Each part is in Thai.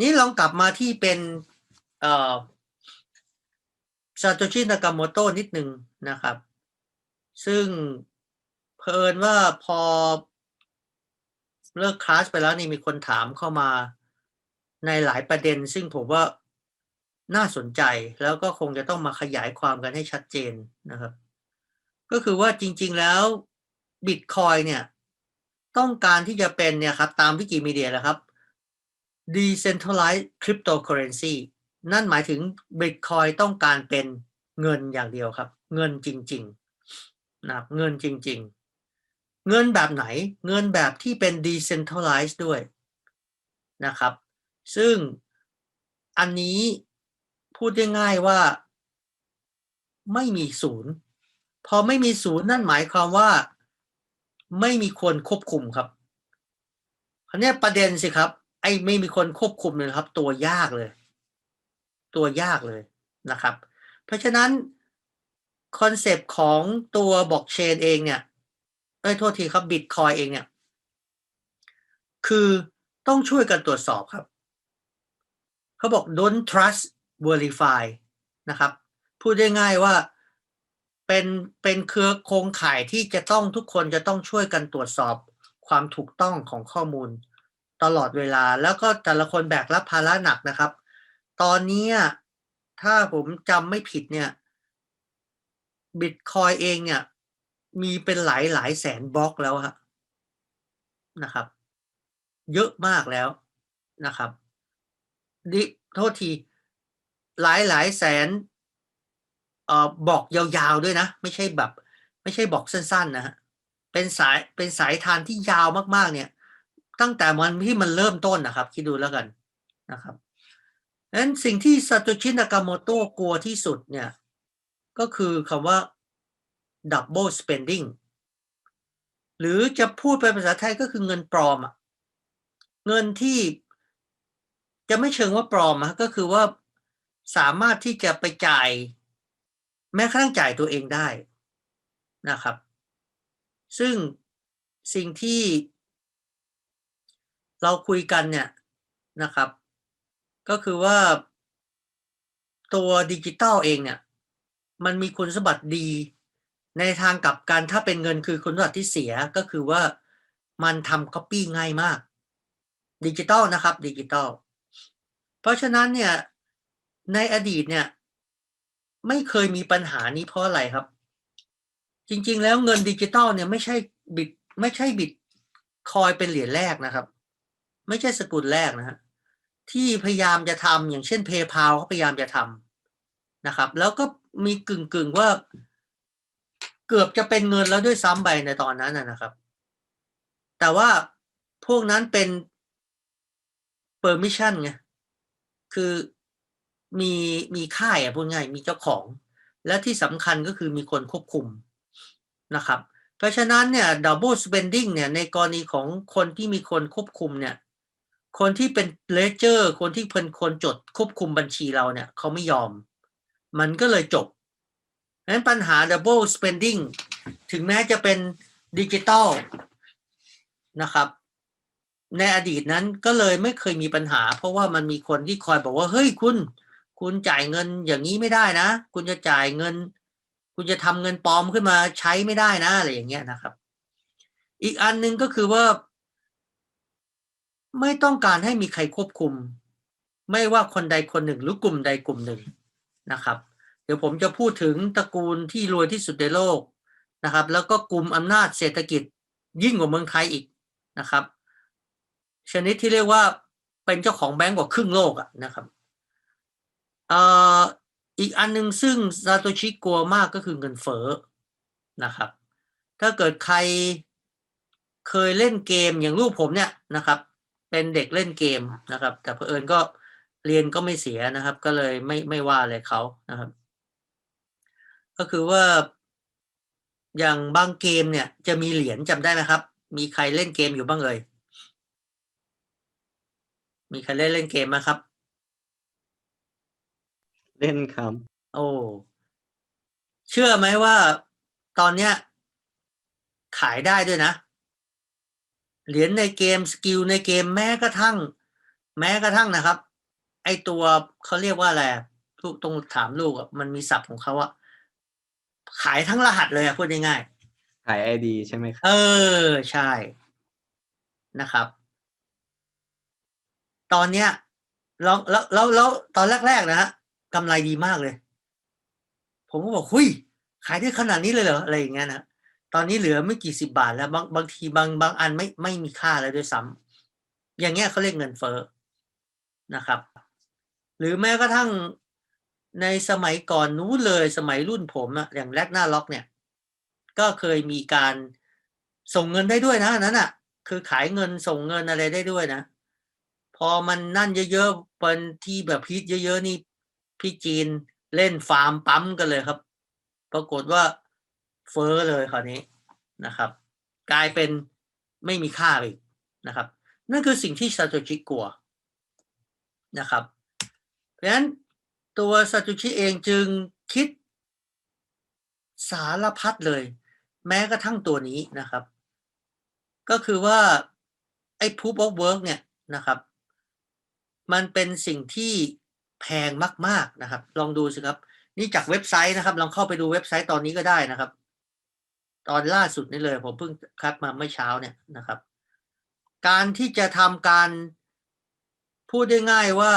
นี่ลองกลับมาที่เป็นเอ่อซาโตชินากาโมโตนิดหนึ่งนะครับ ซึ่งเผอิญว่าพอเลิกคลาสไปแล้วนี่มีคนถามเข้ามาในหลายประเด็น ซึ่งผมว่าน่าสนใจแล้วก็คงจะต้องมาขยายความกันให้ชัดเจนนะครับ ก็คือว่าจริง ๆแล้วบิตคอยเนี่ย ต้องการที่จะเป็นเนี่ยครับ ตามวิกิมีเดียแหละครับ decentralized cryptocurrency นั่นหมายถึง Bitcoin ต้องการเป็นเงินอย่างเดียวครับ เงินจริงๆนะครับเงินจริง ๆ เงินแบบไหนเงินแบบที่เป็น decentralized ด้วยนะครับ ซึ่งอันนี้พูดได้ง่ายว่าไม่มีศูนย์ พอไม่มีศูนย์นั่นหมายความว่า ไม่มีคนควบคุมครับ คราวนี้ประเด็นสิครับ อ้ไม่มีคนควบคุมเลยครับ ตัวยากเลย ตัวยากเลยนะครับ เพราะฉะนั้นคอนเซปต์ของตัวบล็อกเชนเองเนี่ยเอ้ยโทษทีครับบิตคอยเองเนี่ย คือต้องช่วยกันตรวจสอบครับ เขาบอก don't trust verify นะครับ พูดได้ง่ายว่าเป็นเป็นเครือโครงข่ายที่จะต้องทุกคนจะต้องช่วยกันตรวจสอบความถูกต้องของข้อมูล ตลอดเวลา แล้วก็แต่ละคนแบกรับภาระหนักนะครับ ตอนนี้ถ้าผมจำไม่ผิดเนี่ยบิตคอยเองเนี่ยมีเป็นหลายหลายแสนบล็อกแล้วครับนะครับ เยอะมากแล้วนะครับดิโทษทีหลายหลายแสนเอ่อบอกยาวๆด้วยนะ ไม่ใช่แบบ ไม่ใช่บอกสั้นๆนะฮะเป็นสายเป็นสายทานที่ยาวมากๆเนี่ย ตั้งแต่วันที่มันเริ่มต้นนะครับ คิดดูแล้วกันนะครับนั้นสิ่งที่ซาโตชินากาโมโตะกลัวที่สุดเนี่ย ก็คือคำว่า double spending หรือจะพูดเป็นภาษาไทยก็คือเงินปลอมอะเงินที่จะไม่เชิงว่าปลอมอะก็คือว่าสามารถที่จะไปจ่าย แม้กระทั่งจ่ายตัวเองได้นะครับ ซึ่งสิ่งที่ เราคุยกันเนี่ยนะครับ ก็คือว่าตัวดิจิตอลเองเนี่ย มันมีคุณสมบัติดี ในทางกลับกันถ้าเป็นเงินคือคุณสมบัติที่เสียก็คือว่ามันทำก๊อปปี้ง่ายมากดิจิตอลนะครับดิจิตอลเพราะฉะนั้นเนี่ยในอดีตเนี่ย ไม่เคยมีปัญหานี้เพราะอะไรครับ จริง ๆ แล้วเงินดิจิตอลเนี่ยไม่ใช่บิตไม่ใช่บิตคอยเป็นเหรียญแรกนะครับ ไม่ใช่สกุลแรกนะฮะที่พยายามจะทำอย่างเช่น PayPal เขาพยายามจะทำนะครับ แล้วก็มีกึ่งกึ่งๆว่าเกือบจะเป็นเงินแล้วด้วยซ้ำไปในตอนนั้นนะนะครับ แต่ว่าพวกนั้นเป็น permission ไงคือมีมีค่ายอะพูดง่ายมีเจ้าของ และที่สำคัญก็คือมีคนควบคุมนะครับ เพราะฉะนั้นเนี่ย double spending เนี่ยในกรณีของคนที่มีคนควบคุมเนี่ย คนที่เป็น ledger คนที่เป็นคนจดควบคุมบัญชีเราเนี่ยเขาไม่ยอม มันก็เลยจบงนั้นปัญหา double spending ถึงแม้จะเป็นดิจิตอลนะครับ ในอดีตนั้นก็เลยไม่เคยมีปัญหา เพราะว่ามันมีคนที่คอยบอกว่าเฮ้ยคุณ คุณจ่ายเงินอย่างนี้ไม่ได้นะ คุณจะจ่ายเงิน คุณจะทำเงินปลอมขึ้นมาใช้ไม่ได้นะอะไรอย่างเงี้ยนะครับ อีกอันหนึ่งก็คือว่า ไม่ต้องการให้มีใครควบคุม ไม่ว่าคนใดคนหนึ่งหรือกลุ่มใดกลุ่มหนึ่งนะครับ เดี๋ยวผมจะพูดถึงตระกูลที่รวยที่สุดในโลกนะครับ แล้วก็กลุ่มอำนาจเศรษฐกิจยิ่งกว่าเมืองไทยอีกนะครับ ชนิดที่เรียกว่าเป็นเจ้าของแบงก์กว่าครึ่งโลกอะนะครับอีกอันหนึ่งซึ่งซาโตชิกลัวมากก็คือเงินเฟ้อนะครับ ถ้าเกิดใครเคยเล่นเกมอย่างลูกผมเนี่ยนะครับ เป็นเด็กเล่นเกมนะครับ แต่เผอิญก็เรียนก็ไม่เสียนะครับ ก็เลยไม่ไม่ว่าอะไรเขานะครับ ก็คือว่าอย่างบางเกมเนี่ย จะมีเหรียญจำได้ไหมครับ มีใครเล่นเกมอยู่บ้างเอ่ยมีใครเล่นเล่นเกมไหมครับ เล่นครับ โอ้เชื่อไหมว่าตอนเนี้ยขายได้ด้วยนะ เหรียญในเกมสกิลในเกมแม้กระทั่ง แม้กระทั่งนะครับ ไอตัวเขาเรียกว่าอะไรอะลูกต้องถามลูกอะมันมีศัพท์ของเขาอะขายทั้งรหัสเลยอะพูดง่ายๆขายไอดีใช่ไหมครับเออใช่นะครับ ตอนเนี้ยแล้วแล้วแล้วแล้วตอนแรกๆนะฮะกำไรดีมากเลย ผมก็บอกหุยขายได้ขนาดนี้เลยเหรออะไรอย่างเงี้ยนะ ตอนนี้เหลือไม่กี่สิบบาทแล้วบางบางทีบางบางอันไม่ไม่มีค่าแล้วด้วยซ้ำอย่างเงี้ยเขาเรียกเงินเฟ้อนะครับ หรือแม้กระทั่งในสมัยก่อนนู้นเลยสมัยรุ่นผมอะอย่างแรกหน้าล็อกเนี่ย ก็เคยมีการส่งเงินได้ด้วยนะนั้นอะคือขายเงินส่งเงินอะไรได้ด้วยนะ พอมันนั่นเยอะๆเป็นที่แบบพีทเยอะๆนี่พี่จีนเล่นฟาร์มปั๊มกันเลยครับ ปรากฏว่า เฟ้อเลยคราวนี้นะครับ กลายเป็นไม่มีค่าอีกนะครับ นั่นคือสิ่งที่ซาโตชิกลัวนะครับ เพราะฉะนั้นตัวซาโตชิเองจึงคิดสารพัดเลย แม้กระทั่งตัวนี้นะครับ ก็คือว่าไอ้ proof of work เนี่ยนะครับ มันเป็นสิ่งที่แพงมาก ๆนะครับ ลองดูสิครับ นี่จากเว็บไซต์นะครับ ลองเข้าไปดูเว็บไซต์ตอนนี้ก็ได้นะครับ ตอนล่าสุดนี่เลย ผมเพิ่งคัดมาเมื่อเช้าเนี่ยนะครับ การที่จะทำการพูดได้ง่ายว่า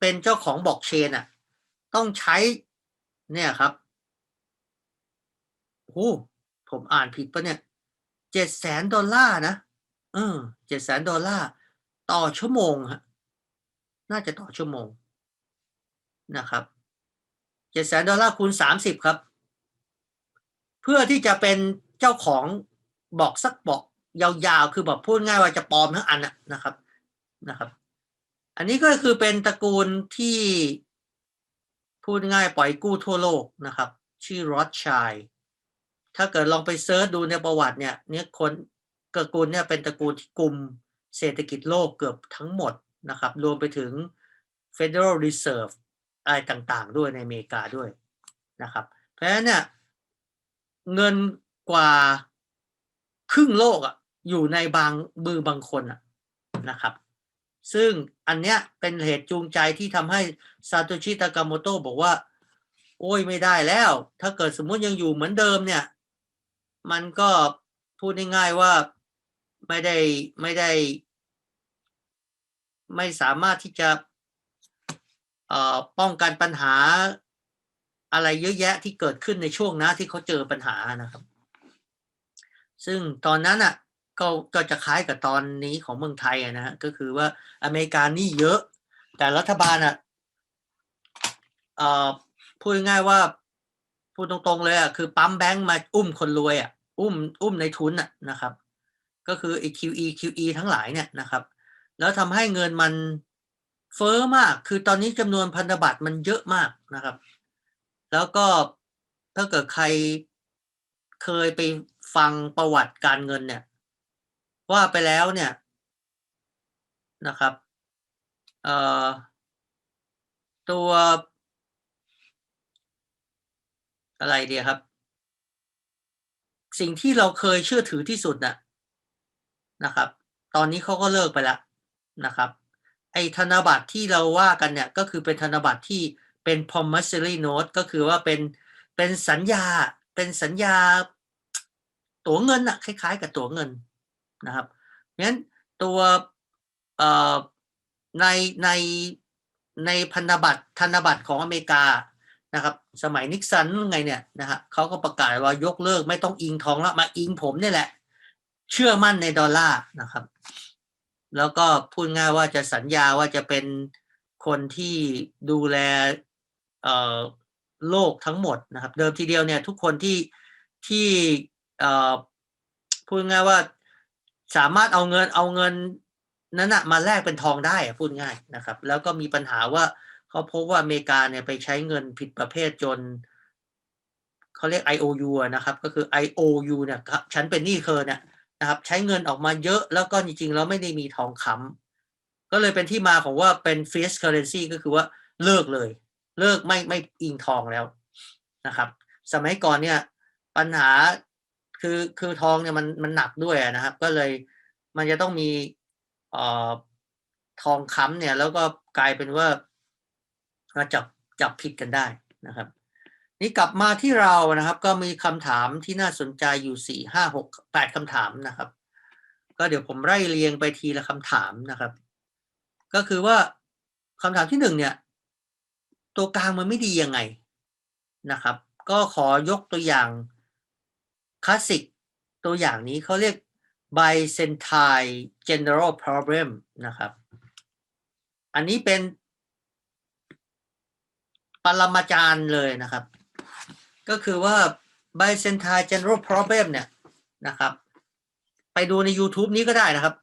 เป็นเจ้าของบล็อกเชนอะ ต้องใช้เนี่ยครับโอ้ผมอ่านผิดปะเนี่ยเจ็ดแสนดอลลาร์นะเออเจ็ดแสนดอลลาร์ต่อชั่วโมงฮะน่าจะต่อชั่วโมงนะครับเจ็ดแสนดอลลาร์คูณสามสิบครับ เพื่อที่จะเป็นเจ้าของบอกสักบอกยาวๆ คือแบบพูดง่ายว่าจะปลอมทั้งอันนะนะครับนะครับ อันนี้ก็คือเป็นตระกูลที่พูดง่ายปล่อยกู้ทั่วโลกนะครับ ชื่อรอดชัยถ้าเกิดลองไปเซิร์ชดูในประวัติเนี่ยเนี่ยคนตระกูลเนี่ยเป็นตระกูลที่กลุ่มเศรษฐกิจโลกเกือบทั้งหมดนะครับ รวมไปถึง Federal Reserve อะไรต่างๆ ด้วยในอเมริกาด้วยนะครับ เพราะฉะนั้นเนี่ย เงินกว่าครึ่งโลกอะอยู่ในบางมือบางคนอะนะครับ ซึ่งอันเนี้ยเป็นเหตุจูงใจที่ทำให้ซาโตชิตากาโมโตะบอกว่า โอ้ยไม่ได้แล้ว ถ้าเกิดสมมติยังอยู่เหมือนเดิมเนี่ย มันก็พูดง่ายๆว่าไม่ได้ไม่ได้ ไม่สามารถที่จะป้องกันปัญหา อะไรเยอะแยะที่เกิดขึ้นในช่วงนะที่เขาเจอปัญหานะครับ ซึ่งตอนนั้นอะก็ก็จะคล้ายกับตอนนี้ของเมืองไทยอะนะฮะก็คือว่าอเมริกานี่เยอะ แต่รัฐบาลอะเอ่อพูดง่ายว่าพูดตรงๆเลยอะคือปั๊มแบงก์มาอุ้มคนรวยอะอุ้มอุ้มในทุนอะนะครับ ก็คือไอ้ QE QE ทั้งหลายเนี่ยนะครับ แล้วทำให้เงินมันเฟ้อมาก คือตอนนี้จำนวนพันธบัตรมันเยอะมากนะครับ แล้วก็ถ้าเกิดใครเคยไปฟังประวัติการเงินเนี่ย ว่าไปแล้วเนี่ยนะครับเอ่อตัวอะไรเดียครับ สิ่งที่เราเคยเชื่อถือที่สุดน่ะนะครับ ตอนนี้เขาก็เลิกไปแล้วนะครับ ไอ้ธนบัตรที่เราว่ากันเนี่ย ก็คือเป็นธนบัตรที่ เป็น promissory note ก็คือว่าเป็นเป็นสัญญาเป็นสัญญาตั๋วเงินอะคล้าย ๆ กับตั๋วเงินนะครับงั้นตัวในในในพันธบัตรธนบัตรของอเมริกานะครับสมัยนิกสันไงเนี่ยนะฮะเขาก็ประกาศว่ายกเลิกไม่ต้องอิงทองแล้วมาอิงผมนี่แหละ เชื่อมั่นในดอลลาร์นะครับ แล้วก็พูดง่ายว่าจะสัญญาว่าจะเป็นคนที่ดูแล โลกทั้งหมดนะครับ เดิมทีเดียวเนี่ยทุกคนที่ที่พูดง่ายว่าสามารถเอาเงินเอาเงินนั้นนะมาแลกเป็นทองได้พูดง่ายนะครับ แล้วก็มีปัญหาว่าเขาพบว่าอเมริกาเนี่ยไปใช้เงินผิดประเภทจนเขาเรียก IOU อะนะครับ ก็คือ IOU เนี่ยครับฉันเป็นหนี้เธอเนี่ยนะครับ ใช้เงินออกมาเยอะแล้วก็จริงๆแล้วไม่ได้มีทองคำก็เลยเป็นที่มาของว่าเป็น fiat currency ก็คือว่าเลิกเลย เลิกไม่ไม่อิงทองแล้วนะครับ สมัยก่อนเนี่ยปัญหาคือคือทองเนี่ยมันมันหนักด้วยนะครับ ก็เลยมันจะต้องมีเอ่อทองค้ำเนี่ย แล้วก็กลายเป็นว่าเราจับจับผิดกันได้นะครับ นี่กลับมาที่เรานะครับ ก็มีคำถามที่น่าสนใจอยู่สี่ห้าหกแปดคำถามนะครับ ก็เดี๋ยวผมไล่เรียงไปทีละคำถามนะครับ ก็คือว่าคำถามที่หนึ่งเนี่ย ตัวกลางมันไม่ดียังไงนะครับ ก็ขอยกตัวอย่างคลาสสิกตัวอย่างนี้เขาเรียก Byzantine General Problem นะครับ อันนี้เป็นปรมาจารย์เลยนะครับ ก็คือว่า Byzantine General Problem เนี่ยนะครับ ไปดูใน YouTube นี้ก็ได้นะครับ